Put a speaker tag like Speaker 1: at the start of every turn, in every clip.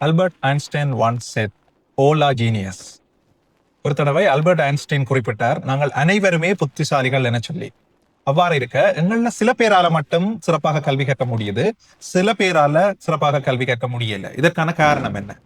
Speaker 1: Albert Einstein one said all genius ஒரு தடவை Albert Einstein குறிப்பிட்டார் நாங்கள் அனைவருமே புத்திசாலிகள் என சொல்லி. அவ்வாறு இருக்க எங்கள சில பேரால மட்டும் சிறப்பாக கல்வி கற்க முடியுது சில பேரால சிறப்பாக கல்வி கற்க முடியல. இதற்கான காரணம் என்ன?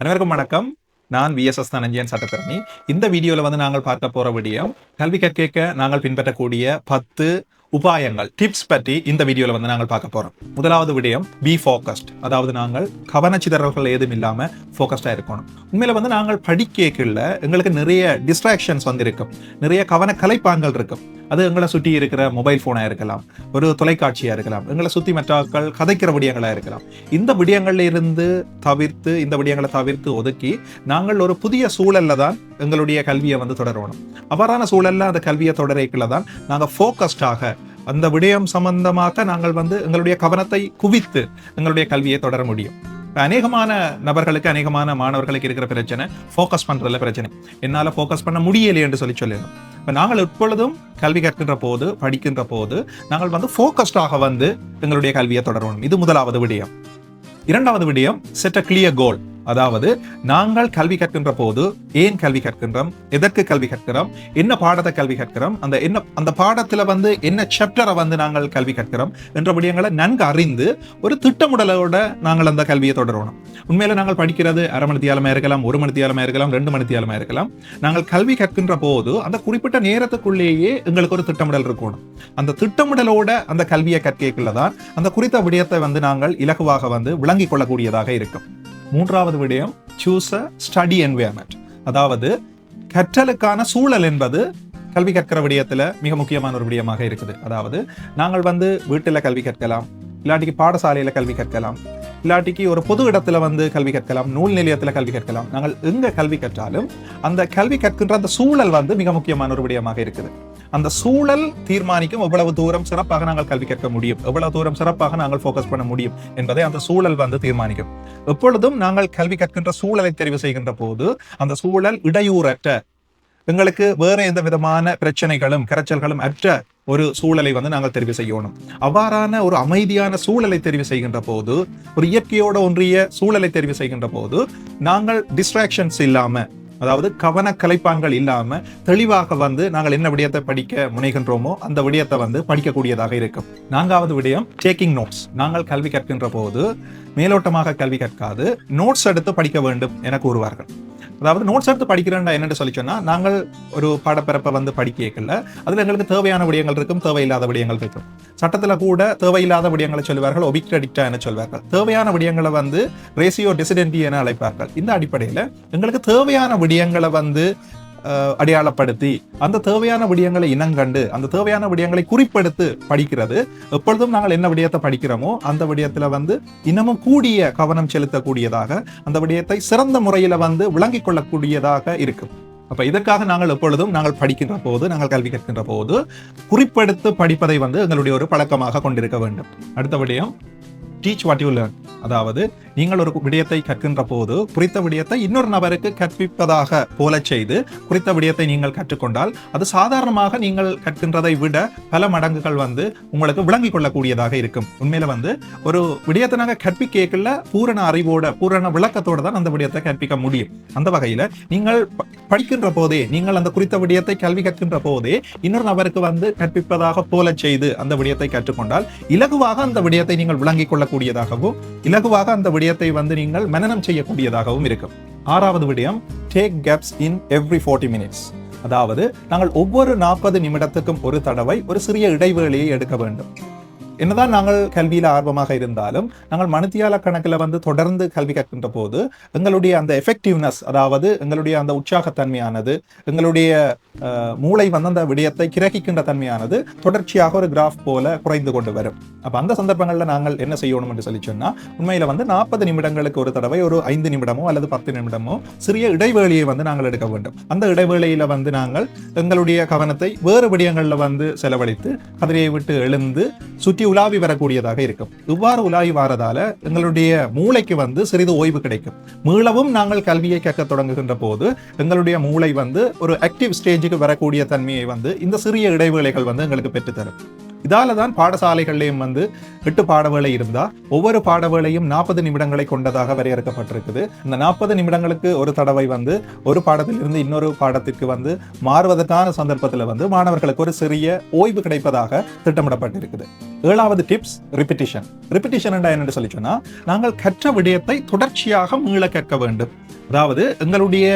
Speaker 1: அனைவருக்கும் வணக்கம். நான் விஎஸ்எஸ் தனஞ்சயன் சட்டத்தரணி. இந்த வீடியோவில் வந்து நாங்கள் பார்க்க போற விடியம் கல்வி கற்க நாங்கள் பின்பற்றக்கூடிய பத்து உபாயங்கள் டிப்ஸ் பற்றி இந்த வீடியோவில் வந்து நாங்கள் பார்க்க போகிறோம் முதலாவது விடயம் பி ஃபோக்கஸ்ட் அதாவது நாங்கள் கவனச்சிதறல்கள் ஏதும் இல்லாமல் ஃபோக்கஸ்டாக இருக்கணும். உண்மையில் வந்து நாங்கள் படிக்கல எங்களுக்கு நிறைய டிஸ்ட்ராக்ஷன்ஸ் வந்து இருக்கும் நிறைய கவன கலைப்பான்கள் இருக்கும். அது எங்களை சுற்றி இருக்கிற மொபைல் ஃபோனாக இருக்கலாம் ஒரு தொலைக்காட்சியாக இருக்கலாம் எங்களை சுற்றி மற்றாக்கள் கதைக்கிற விடயங்களாக இருக்கலாம். இந்த விடயங்கள்ல இருந்து தவிர்த்து இந்த விடயங்களை தவிர்த்து ஒதுக்கி நாங்கள் ஒரு புதிய சூழலில் தான் எங்களுடைய கல்வியை வந்து தொடரணும். அவ்வாறான சூழலில் அந்த கல்வியை தொடரைக்குள்ள தான் நாங்கள் ஃபோக்கஸ்டாக அந்த விடயம் சம்பந்தமாக நாங்கள் வந்து எங்களுடைய கவனத்தை குவித்து எங்களுடைய கல்வியை தொடர முடியும். அநேகமான நபர்களுக்கு அநேகமான மாணவர்களுக்கு இருக்கிற பிரச்சனை ஃபோக்கஸ் பண்ணுறதுல பிரச்சனை. என்னால் ஃபோக்கஸ் பண்ண முடியலையே என்று சொல்லி சொல்லிடணும். இப்போ நாங்கள் எப்பொழுதும் கல்வி கற்கின்ற போது படிக்கின்ற போது நாங்கள் வந்து ஃபோக்கஸ்டாக வந்து எங்களுடைய கல்வியை தொடரணும். இது முதலாவது விடயம். இரண்டாவது விடயம் செட் அ கிளியர் கோல் அதாவது நாங்கள் கல்வி கற்கின்ற போது ஏன் கல்வி கற்கின்றோம்? எதற்கு கல்வி கற்கிறோம்? என்ன பாடத்தை கல்வி கற்கிறோம்? அந்த என்ன அந்த பாடத்துல வந்து என்ன சாப்டரை வந்து நாங்கள் கல்வி கற்கிறோம்? என்ற விடயங்களை நன்கு அறிந்து ஒரு திட்டமிடலோட நாங்கள் அந்த கல்வியை தொடரணும். உண்மையில நாங்கள் படிக்கிறது அரை மணி தியாலமா இருக்கலாம் ஒரு மணி தியாலமா இருக்கலாம் ரெண்டு மணி தியாலமா இருக்கலாம். நாங்கள் கல்வி கற்கின்ற போது அந்த குறிப்பிட்ட நேரத்துக்குள்ளேயே எங்களுக்கு ஒரு திட்டமிடல் இருக்கணும். அந்த திட்டமிடலோட அந்த கல்வியை கற்கைக்குள்ள தான் அந்த குறித்த விடயத்தை வந்து நாங்கள் இலகுவாக வந்து விளங்கிக் கொள்ளக்கூடியதாக இருக்கும். மூன்றாவது விடயம் சூஸ் அ ஸ்டடி என்வயர்மெண்ட் அதாவது கற்றலுக்கான சூழல் என்பது கல்வி கற்கிற விடயத்தில் மிக முக்கியமான ஒரு விடயமாக இருக்குது. அதாவது நாங்கள் வந்து வீட்டில் கல்வி கற்கலாம் இல்லாட்டிக்கு பாடசாலையில் கல்வி கற்கலாம். இல்லாட்டிக்கு ஒரு பொது இடத்துல வந்து கல்வி கற்கலாம். நூல் நிலையத்தில் கல்வி கற்கலாம். நாங்கள் எங்க கல்வி கற்றாலும் அந்த கல்வி கற்கின்ற அந்த சூழல் வந்து மிக முக்கியமான ஒரு விடயமாக இருக்குது. அந்த சூழல் தீர்மானிக்கும் எவ்வளவு தூரம் சிறப்பாக நாங்கள் கல்வி கற்க முடியும்? எவ்வளவு தூரம் சிறப்பாக நாங்கள் ஃபோக்கஸ் பண்ண முடியும்? என்பதை அந்த சூழல் வந்து தீர்மானிக்கும். எப்பொழுதும் நாங்கள் கல்வி கற்கின்ற சூழலை தெரிவு செய்கின்ற போது அந்த சூழல் இடையூறற்ற எங்களுக்கு வேற எந்த விதமான பிரச்சனைகளும் கரைச்சல்களும் அற்ற ஒரு சூழலை வந்து நாங்கள் தெரிவு செய்யணும். அவ்வாறான ஒரு அமைதியான சூழலை தெரிவு செய்கின்ற போது ஒரு இயற்கையோட ஒன்றிய சூழலை தெரிவு செய்கின்ற போது நாங்கள் டிஸ்ட்ராக்ஷன்ஸ் இல்லாம அதாவது கவன கலைப்பான்கள் இல்லாம தெளிவாக வந்து நாங்கள் என்ன விடயத்தை படிக்க முனைகின்றோமோ அந்த விடயத்தை வந்து படிக்கக்கூடியதாக இருக்கும். நான்காவது விடயம் டேக்கிங் நோட்ஸ் நாங்கள் கல்வி கற்கின்ற போது மேலோட்டமாக கல்வி கற்காது. நோட்ஸ் எடுத்து படிக்க வேண்டும் என கூறுவார்கள். அதாவது நோட்ஸ் எடுத்து படிக்கிறேன்டா என்னென்னு சொல்லி சொன்னா நாங்கள் ஒரு பாடப்பிறப்பை வந்து படிக்கல அதில் எங்களுக்கு தேவையான விடயங்கள் இருக்கும் தேவையில்லாத விடயங்கள் இருக்கும். சட்டத்தில் கூட தேவையில்லாத விடயங்களை சொல்வார்கள் ஒபிக்ரெடிக்டா என சொல்வார்கள். தேவையான விடயங்களை வந்து ரேசியோ டிசிடென்டி என அழைப்பார்கள். இந்த அடிப்படையில் எங்களுக்கு தேவையான விடயங்களை வந்து அடையாளப்படுத்தி அந்த தேவையான விடயங்களை இனங்கண்டு அந்த தேவையான விடயங்களை குறிப்பெடுத்து படிக்கிறது. எப்பொழுதும் நாங்கள் என்ன விடயத்தை படிக்கிறோமோ அந்த விடயத்தில் வந்து இன்னமும் கூடிய கவனம் செலுத்தக்கூடியதாக அந்த விடயத்தை சிறந்த முறையில் வந்து விளங்கிக் கொள்ளக்கூடியதாக இருக்கும். அப்போ இதற்காக நாங்கள் எப்பொழுதும் நாங்கள் படிக்கின்ற போது நாங்கள் கல்வி கற்கின்ற போது குறிப்பெடுத்து படிப்பதை வந்து எங்களுடைய ஒரு பழக்கமாக கொண்டிருக்க வேண்டும். அடுத்த விடயம். டீச் வாட் யூ லேர்ன் அதாவது நீங்கள் ஒரு விடயத்தை கற்கின்ற போது குறித்த விடயத்தை இன்னொரு நபருக்கு கற்பிப்பதாக போல செய்து குறித்த விடயத்தை நீங்கள் கற்றுக்கொண்டால் அது சாதாரணமாக நீங்கள் கற்கின்றதை விட பல மடங்குகள் வந்து உங்களுக்கு விளங்கிக் கொள்ளக்கூடியதாக இருக்கும். உண்மையில வந்து ஒரு விடயத்தை நாங்கள் கற்பிக்கல பூரண அறிவோட பூரண விளக்கத்தோட தான் அந்த விடயத்தை கற்பிக்க முடியும். அந்த வகையில் நீங்கள் ப- படிக்கின்ற போதே நீங்கள் அந்த குறித்த விடயத்தை கல்வி கற்கின்ற போதே இன்னொரு நபருக்கு வந்து கற்பிப்பதாக போல செய்து அந்த விடயத்தை கற்றுக்கொண்டால் இலகுவாக அந்த விடயத்தை நீங்கள் விளங்கிக் கூடியதாகவும் இலகுவாக அந்த விடயத்தை வந்து நீங்கள் மனநம் செய்யக்கூடியதாகவும் இருக்கும். ஆறாவது விடயம் take gaps in every 40 minutes அதாவது நாங்கள் ஒவ்வொரு நாற்பது நிமிடத்துக்கும் ஒரு தடவை ஒரு சிறிய இடைவேளையை எடுக்க வேண்டும். என்னதான் நாங்கள் கல்வியில் ஆர்வமாக இருந்தாலும் நாங்கள் மணித்தியால கணக்கில் வந்து தொடர்ந்து கல்வி கற்கின்ற போது எங்களுடைய அந்த எஃபெக்டிவ்னஸ் அதாவது எங்களுடைய அந்த உற்சாகத்தன்மையானது எங்களுடைய மூளை வந்து அந்த விடயத்தை கிரகிக்கின்ற தன்மையானது தொடர்ச்சியாக ஒரு கிராஃப் போல குறைந்து கொண்டு வரும். அப்ப அந்த சந்தர்ப்பங்களில் நாங்கள் என்ன செய்யணும் என்று சொல்லி சொன்னா உண்மையில வந்து நாற்பது நிமிடங்களுக்கு ஒரு தடவை ஒரு ஐந்து நிமிடமோ அல்லது பத்து நிமிடமோ சிறிய இடைவேளையை வந்து நாங்கள் எடுக்க வேண்டும். அந்த இடைவேளையில் வந்து நாங்கள் எங்களுடைய கவனத்தை வேறு விடயங்களில் வந்து செலவழித்து கதிரையை விட்டு எழுந்து சுற்றி உலாவி வரக்கூடியதாக இருக்கும். இவ்வாறு உலாவி வாரதால எங்களுடைய மூளைக்கு வந்து சிறிது ஓய்வு கிடைக்கும். மீளவும் நாங்கள் கல்வியை கேட்க தொடங்குகின்ற போது எங்களுடைய மூளை வந்து ஒரு ஆக்டிவ் ஸ்டேஜுக்கு வரக்கூடிய தன்மையை வந்து இந்த சிறிய இடைவேளைகள் வந்து எங்களுக்கு பெற்றுத்தரும். இதால தான் பாடசாலைகள்லையும் வந்து எட்டு பாடவேளை இருந்தா ஒவ்வொரு பாடவேளையும் நாற்பது நிமிடங்களை கொண்டதாக வரையறுக்கப்பட்டிருக்குது. இந்த நாற்பது நிமிடங்களுக்கு ஒரு தடவை வந்து ஒரு பாடத்திலிருந்து இன்னொரு பாடத்திற்கு வந்து மாறுவதற்கான சந்தர்ப்பத்தில் வந்து மாணவர்களுக்கு ஒரு சிறிய ஓய்வு கிடைப்பதாக திட்டமிடப்பட்டிருக்குது. ஏழாவது டிப்ஸ் ரிப்பிட்டிஷன் ரிப்பிட்டிஷன் என்னென்னு சொல்லி சொன்னால் நாங்கள் கற்ற விடயத்தை தொடர்ச்சியாக மீள கற்க வேண்டும். அதாவது எங்களுடைய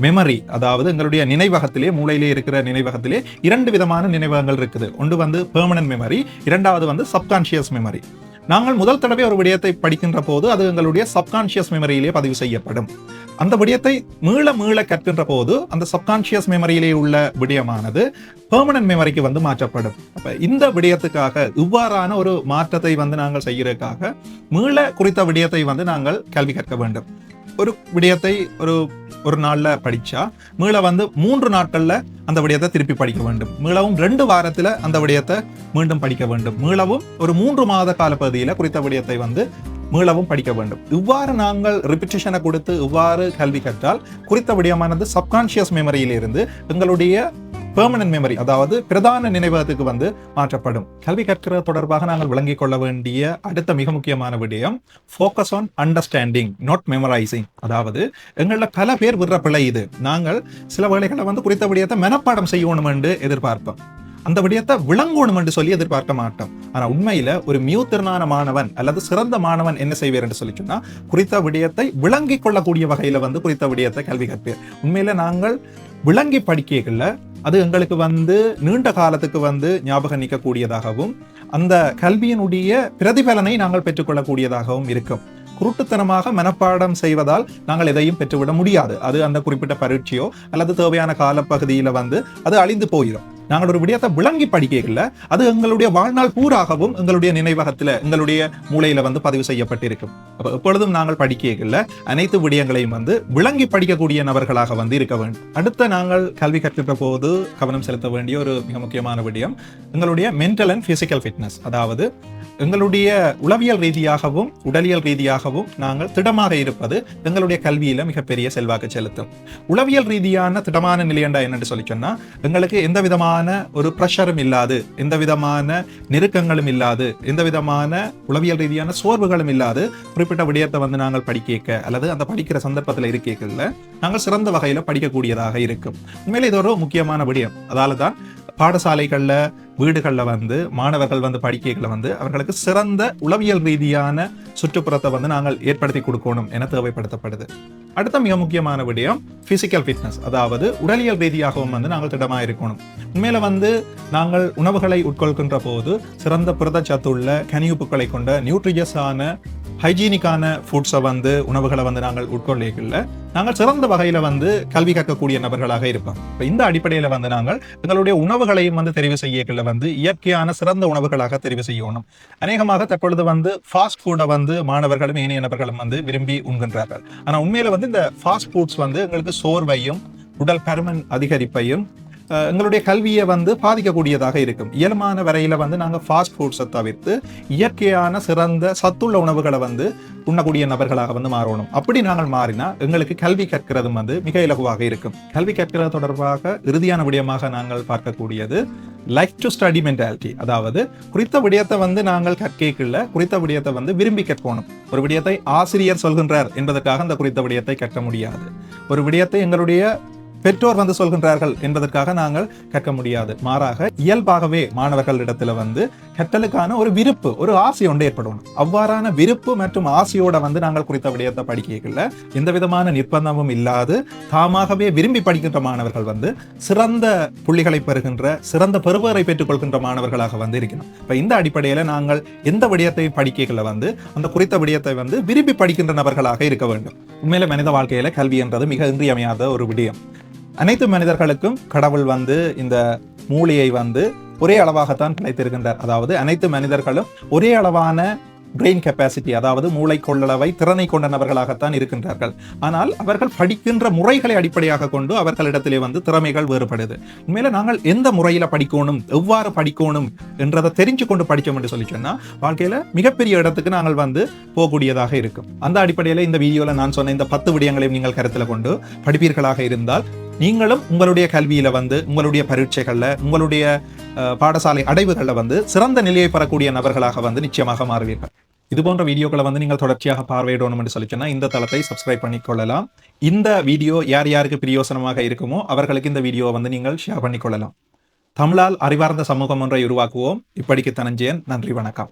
Speaker 1: மெமரி அதாவது எங்களுடைய நினைவகத்திலே மூளையிலே இருக்கிற நினைவகத்திலே இரண்டு விதமான நினைவகங்கள் இருக்குது. ஒன்று வந்து பெர்மனன்ட் மெமரி இரண்டாவது வந்து சப்கான்ஷியஸ் மெமரி நாங்கள் முதல் தடவை ஒரு விடயத்தை படிக்கின்ற போது அது எங்களுடைய சப்கான்ஷியஸ் மெமரியிலே பதிவு செய்யப்படும். அந்த விடயத்தை மீள மீள கற்கின்ற போது அந்த சப்கான்ஷியஸ் மெமரியிலே உள்ள விடயமானது பெர்மனன்ட் மெமரிக்கு வந்து மாற்றப்படும். அப்ப இந்த விடயத்துக்காக இவ்வாறான ஒரு மாற்றத்தை வந்து நாங்கள் செய்யறதுக்காக மீள குறித்த விடயத்தை வந்து நாங்கள் கல்வி கற்க வேண்டும். ஒரு விடயத்தை ஒரு ஒரு நாளில் படித்தா மீள வந்து மூன்று நாட்களில் அந்த விடயத்தை திருப்பி படிக்க வேண்டும். மீளவும் ரெண்டு வாரத்தில் அந்த விடயத்தை மீண்டும் படிக்க வேண்டும். மீளவும் ஒரு மூன்று மாத கால பகுதியில் குறித்த விடயத்தை வந்து மீளவும் படிக்க வேண்டும். இவ்வாறு நாங்கள் ரிப்பிட்டேஷனை கொடுத்து இவ்வாறு கல்வி கற்றால் குறித்த விடயமானது சப்கான்ஷியஸ் மெமரியிலிருந்து எங்களுடைய பெர்மனன்ட் மெமரி அதாவது பிரதான நினைவகத்துக்கு வந்து மாற்றப்படும். கல்வி கற்கிறது தொடர்பாக நாங்கள் விளங்கிக் கொள்ள வேண்டிய அடுத்த மிக முக்கியமான விடயம் focus on understanding not memorising அதாவது எங்களில் பல பேர் விடுற பிழை இது. நாங்கள் சில வேலைகளை வந்து குறித்த விடயத்தை மனப்பாடம் செய்யணும் என்று எதிர்பார்ப்போம் அந்த விடயத்தை விளங்கணும் என்று சொல்லி எதிர்பார்க்க மாட்டோம். ஆனா உண்மையில ஒரு மியூத்திறனான மாணவன் அல்லது சிறந்த மாணவன் என்ன செய்வார் என்று சொல்லி சொன்னா குறித்த விடயத்தை விளங்கிக் கொள்ளக்கூடிய வகையில வந்து குறித்த விடயத்தை கல்வி கற்பார். உண்மையில நாங்கள் விளங்கி படிக்கல அது எங்களுக்கு வந்து நீண்ட காலத்துக்கு வந்து ஞாபகம் நிற்கக்கூடியதாகவும் அந்த கல்வியினுடைய பிரதிபலனை நாங்கள் பெற்றுக்கொள்ளக்கூடியதாகவும் இருக்கும். குருட்டுத்தனமாக மனப்பாடம் செய்வதால் நாங்கள் எதையும் பெற்றுவிட முடியாது. அது அந்த குறிப்பிட்ட பரீட்சையோ அல்லது தேவையான காலப்பகுதியில் வந்து அது அழிந்து போயிடும் நாங்கள் ஒரு விடயத்தை விளங்கி படிக்கல அது எங்களுடைய வாழ்நாள் பூராகவும் எங்களுடைய நினைவகத்தில் எங்களுடைய மூளையில வந்து பதிவு செய்யப்பட்டிருக்கும். அப்போ எப்பொழுதும் நாங்கள் படிக்கல அனைத்து விடயங்களையும் வந்து விளங்கி படிக்கக்கூடிய நபர்களாக வந்து இருக்க வேண்டும். அடுத்த நாங்கள் கல்வி கற்கின்ற போது கவனம் செலுத்த வேண்டிய ஒரு மிக முக்கியமான விடயம் எங்களுடைய மென்டல் அண்ட் பிசிக்கல் ஃபிட்னஸ் அதாவது எங்களுடைய உளவியல் ரீதியாகவும் உடலியல் ரீதியாகவும் நாங்கள் திடமாக இருப்பது எங்களுடைய கல்வியில மிகப்பெரிய செல்வாக்கு செலுத்தும். உளவியல் ரீதியான திடமான நிலையண்டா என்னன்னு சொல்லி சொன்னா எங்களுக்கு எந்த விதமான ஒரு ப்ரெஷரும் இல்லாது எந்த விதமான நெருக்கங்களும் இல்லாது எந்த விதமான உளவியல் ரீதியான சோர்வுகளும் இல்லாது குறிப்பிட்ட விடயத்தை வந்து நாங்கள் படிக்க அல்லது அந்த படிக்கிற சந்தர்ப்பத்தில் இருக்கல நாங்கள் சிறந்த வகையில் படிக்கக்கூடியதாக இருக்கும். உண்மையிலே இது ஒரு முக்கியமான விடயம். அதால தான் பாடசாலைகளில் வீடுகளில் வந்து மாணவர்கள் வந்து படிக்கைகளை வந்து அவர்களுக்கு சிறந்த உளவியல் ரீதியான சுற்றுப்புறத்தை வந்து நாங்கள் ஏற்படுத்தி கொடுக்கணும் என தேவைப்படுத்தப்படுது. அடுத்த மிக முக்கியமான விடயம் பிசிக்கல் ஃபிட்னஸ் அதாவது உடலியல் ரீதியாகவும் வந்து நாங்கள் திடமாக இருக்கணும் உண்மையில வந்து நாங்கள் உணவுகளை உட்கொள்கின்ற போது சிறந்த புரதச்சத்துள்ள கனியுப்புக்களை கொண்ட நியூட்ரிஜஸான ஹைஜீனிக்கான ஃபுட்ஸை வந்து உணவுகளை வந்து நாங்கள் உட்கொள்ளைகளில் நாங்கள் சிறந்த வகையில் வந்து கல்வி கற்கக்கூடிய நபர்களாக இருப்போம். இப்போ இந்த அடிப்படையில் வந்து நாங்கள் எங்களுடைய உணவுகளையும் வந்து தெரிவு செய்யக்கில் வந்து இயற்கையான சிறந்த உணவுகளாக தெரிவு செய்யணும். அநேகமாக தற்பொழுது வந்து ஃபாஸ்ட் ஃபுட்டை வந்து மாணவர்களும் ஏனைய நபர்களும் வந்து விரும்பி உண்கின்றார்கள். ஆனால் உண்மையில் வந்து இந்த ஃபாஸ்ட் ஃபுட்ஸ் வந்து எங்களுக்கு சோர்வையும் உடல் பருமன் அதிகரிப்பையும் எங்களுடைய கல்வியை வந்து பாதிக்கக்கூடியதாக இருக்கும். இயல்பான வரையில் வந்து நாங்கள் ஃபாஸ்ட் ஃபுட்ஸை தவிர்த்து இயற்கையான சிறந்த சத்துள்ள உணவுகளை வந்து உண்ணக்கூடிய நபர்களாக வந்து மாறணும். அப்படி நாங்கள் மாறினா எங்களுக்கு கல்வி கற்கிறதும் வந்து மிக இலகுவாக இருக்கும். கல்வி கற்கிறது தொடர்பாக இறுதியான விடயமாக நாங்கள் பார்க்கக்கூடியது லைக் டு ஸ்டடி மென்டாலிட்டி அதாவது குறித்த விடயத்தை வந்து நாங்கள் கற்கல குறித்த விடயத்தை வந்து விரும்பி கற்கணும். ஒரு விடயத்தை ஆசிரியர் சொல்கின்றார் என்பதற்காக அந்த குறித்த விடயத்தை கற்க முடியாது. ஒரு விடயத்தை எங்களுடைய பெற்றோர் வந்து சொல்கின்றார்கள் என்பதற்காக நாங்கள் கற்க முடியாது. மாறாக இயல்பாகவே மாணவர்களிடத்துல வந்து கற்றலுக்கான ஒரு விருப்பு ஒரு ஆசை ஒன்று ஏற்படணும் அவ்வாறான விருப்பு மற்றும் ஆசையோட வந்து நாங்கள் குறித்த விடயத்தை படிக்கல எந்த விதமான நிர்பந்தமும் இல்லாது தாமாகவே விரும்பி படிக்கின்ற மாணவர்கள் வந்து சிறந்த புள்ளிகளை பெறுகின்ற சிறந்த பெறுவரை பெற்றுக்கொள்கின்ற மாணவர்களாக வந்து இருக்கணும். இப்போ இந்த அடிப்படையில் நாங்கள் எந்த விடயத்தை படிக்கல வந்து அந்த குறித்த விடயத்தை வந்து விரும்பி படிக்கின்ற நபர்களாக இருக்க வேண்டும். உண்மையில மனித வாழ்க்கையில கல்வி என்றது மிக இன்றியமையாத ஒரு விடயம். அனைத்து மனிதர்களுக்கும் கடவுள் வந்து இந்த மூளையை வந்து ஒரே அளவாகத்தான் கிடைத்திருக்கின்றார் அதாவது அனைத்து மனிதர்களும் ஒரே அளவான பிரெயின் கெப்பாசிட்டி அதாவது மூளை கொள்ளளவை திறனை கொண்ட நபர்களாகத்தான் இருக்கின்றார்கள். ஆனால் அவர்கள் படிக்கின்ற முறைகளை அடிப்படையாக கொண்டு அவர்களிடத்திலே வந்து திறமைகள் வேறுபடுது. உண்மையில நாங்கள் எந்த முறையில் படிக்கணும் எவ்வாறு படிக்கணும் என்றதை தெரிஞ்சு கொண்டு படித்தோம் என்று சொல்லி சொன்னால் வாழ்க்கையில் மிகப்பெரிய இடத்துக்கு நாங்கள் வந்து போகக்கூடியதாக இருக்கும். அந்த அடிப்படையில் இந்த வீடியோவில் நான் சொன்ன இந்த பத்து விடயங்களையும் நீங்கள் கருத்தில் கொண்டு படிப்பீர்களாக இருந்தால் நீங்களும் உங்களுடைய கல்வியில வந்து உங்களுடைய பரீட்சைகள்ல உங்களுடைய பாடசாலை அடைவுகளில் வந்து சிறந்த நிலையை பெறக்கூடிய நபர்களாக வந்து நிச்சயமாக மாறுவீர்கள். இது போன்ற வீடியோக்களை வந்து நீங்கள் தொடர்ச்சியாக பார்வையிடணும் என்று சொல்லி சொன்னால் இந்த தளத்தை சப்ஸ்கிரைப் பண்ணிக்கொள்ளலாம். இந்த வீடியோ யார் யாருக்கு பிரியோசனமாக இருக்குமோ அவர்களுக்கு இந்த வீடியோவை வந்து நீங்கள் ஷேர் பண்ணிக்கொள்ளலாம். தமிழால் அறிவார்ந்த சமூகம் ஒன்றை உருவாக்குவோம். இப்படிக்கு தனஞ்சயன் நன்றி வணக்கம்.